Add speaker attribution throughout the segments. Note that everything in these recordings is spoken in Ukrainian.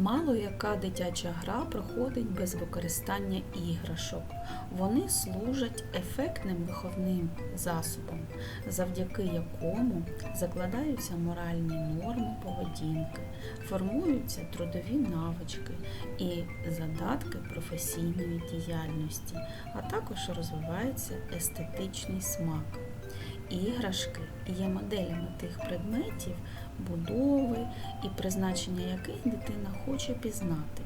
Speaker 1: Мало яка дитяча гра проходить без використання іграшок. Вони служать ефектним виховним засобом, завдяки якому закладаються моральні норми поведінки, формуються трудові навички і задатки професійної діяльності, а також розвивається естетичний смак. Іграшки є моделями тих предметів, будови і призначення яких дитина хоче пізнати.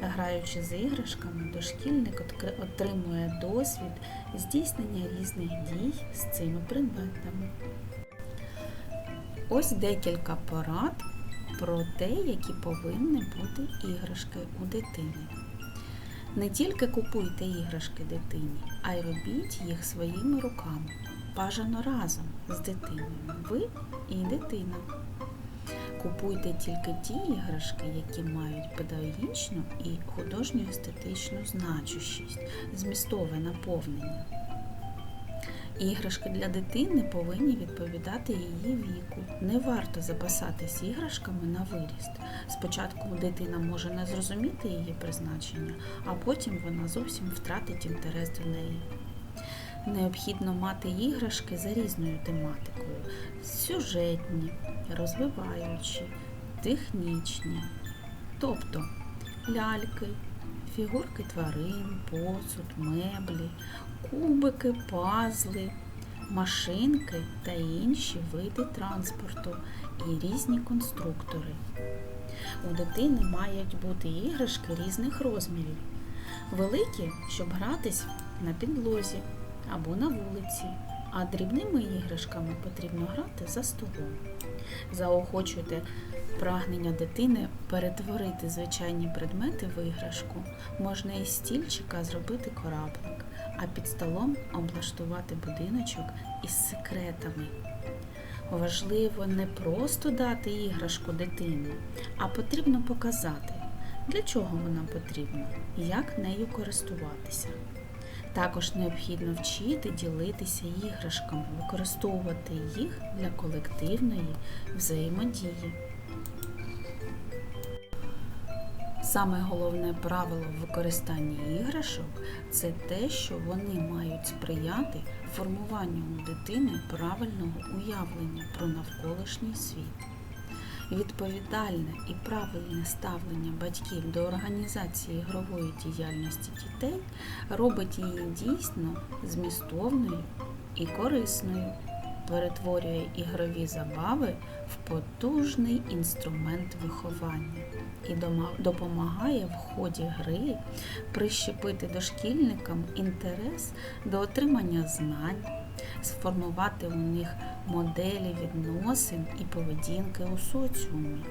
Speaker 1: Граючи з іграшками, дошкільник отримує досвід здійснення різних дій з цими предметами. Ось декілька порад про те, які повинні бути іграшки у дитини. Не тільки купуйте іграшки дитині, а й робіть їх своїми руками. Бажано разом з дитиною. Ви і дитина. Купуйте тільки ті іграшки, які мають педагогічну і художньо естетичну значущість, змістове наповнення. Іграшки для дитини повинні відповідати її віку. Не варто запасатись іграшками на виріст. Спочатку дитина може не зрозуміти її призначення, а потім вона зовсім втратить інтерес до неї. Необхідно мати іграшки за різною тематикою: сюжетні, розвиваючі, технічні, тобто ляльки, фігурки тварин, посуд, меблі, кубики, пазли, машинки та інші види транспорту і різні конструктори. У дитини мають бути іграшки різних розмірів. Великі, щоб гратись на підлозі або на вулиці, а дрібними іграшками потрібно грати за столом. Заохочуйте прагнення дитини перетворити звичайні предмети в іграшку. Можна із стільчика зробити кораблик, а під столом облаштувати будиночок із секретами. Важливо не просто дати іграшку дитині, а потрібно показати, для чого вона потрібна як нею користуватися. Також необхідно вчити ділитися іграшками, використовувати їх для колективної взаємодії. Саме головне правило в використанні іграшок це те, що вони мають сприяти формуванню у дитини правильного уявлення про навколишній світ. Відповідальне і правильне ставлення батьків до організації ігрової діяльності дітей робить її дійсно змістовною і корисною, перетворює ігрові забави в потужний інструмент виховання і допомагає в ході гри прищепити дошкільникам інтерес до отримання знань, сформувати у них моделі відносин і поведінки у соціумі.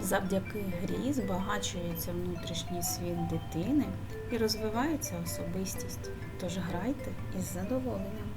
Speaker 1: Завдяки грі збагачується внутрішній світ дитини і розвивається особистість. Тож грайте із задоволенням.